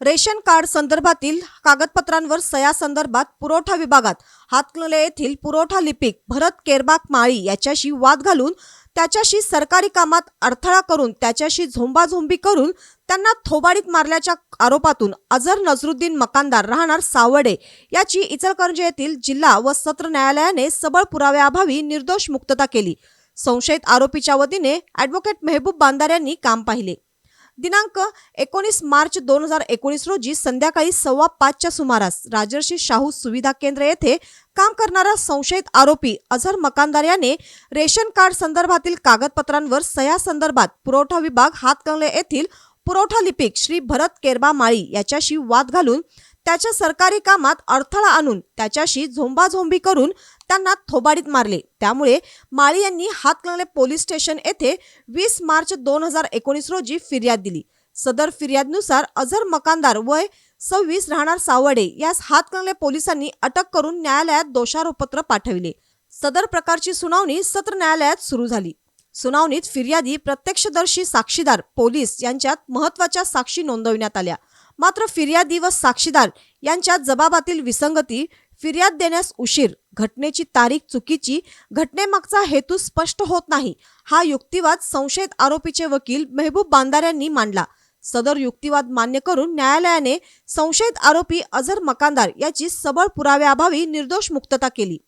Ration card संदर्भातील कागदपत्रांवर सया संदर्भात पुरवठा विभागात हातकणंगले येथील पुरवठा लिपिक भरत केरबाक माळी याच्याशी वाद घालून त्याच्याशी सरकारी कामात अडथळा करून त्याच्याशी झोंबाझोंबी करून त्यांना थोबाडीत मारल्याच्या आरोपातून अझर नजरुद्दीन मकानदार राहणार सावडे याची इचलकरंजी येथील जिल्हा व सत्र न्यायालयाने सबळ पुराव्याअभावी निर्दोष मुक्तता केली. संशयित आरोपीच्या वतीने ॲडव्होकेट मेहबूब बांदार यांनी काम पाहिले. दिनांक एकोणीस मार्च दोन हजार एकोणीस रोजी संध्याकाळी सव्वा पाचच्या सुमारास राजर्षी शाहू सुविधा केंद्र येथे काम करणारा संशयित आरोपी अझर मकानदार याने रेशन कार्ड संदर्भातील कागदपत्रांवर सह्या संदर्भात पुरवठा विभाग हातकंगले येथील पुरवठा लिपिक श्री भरत केरबा माळी याच्याशी वाद घालून त्याच्या सरकारी कामात अडथळा आणून त्याच्याशी झोंबाझोंबी करून त्यांना थोबाडीत मारले. त्यामुळे माळी यांनी हातकणंगले पोलीस स्टेशन येथे वीस मार्च दोन हजार एकोणीस रोजी फिर्याद दिली. सदर फिर्यादनुसार अझर मकानदार वय सव्वीस राहणार सावडे यास हातकणंगले पोलिसांनी अटक करून न्यायालयात दोषारोपत्र पाठविले. सदर प्रकारची सुनावणी सत्र न्यायालयात सुरू झाली. सुनावणीत फिर्यादी प्रत्यक्षदर्शी साक्षीदार पोलीस यांच्यात महत्त्वाच्या साक्षी नोंदविण्यात आल्या. मात्र फिर्यादी व साक्षीदार यांच्यात जबाबातील विसंगती फिर्याद देण्यास उशीर घटनेची तारीख चुकीची घटनेमागचा हेतू स्पष्ट होत नाही हा युक्तिवाद संशयित आरोपीचे वकील मेहबूब बांदार यांनी मांडला. सदर युक्तिवाद मान्य करून न्यायालयाने संशयित आरोपी अझर मकानदार याची सबळ पुराव्याअभावी निर्दोष मुक्तता केली.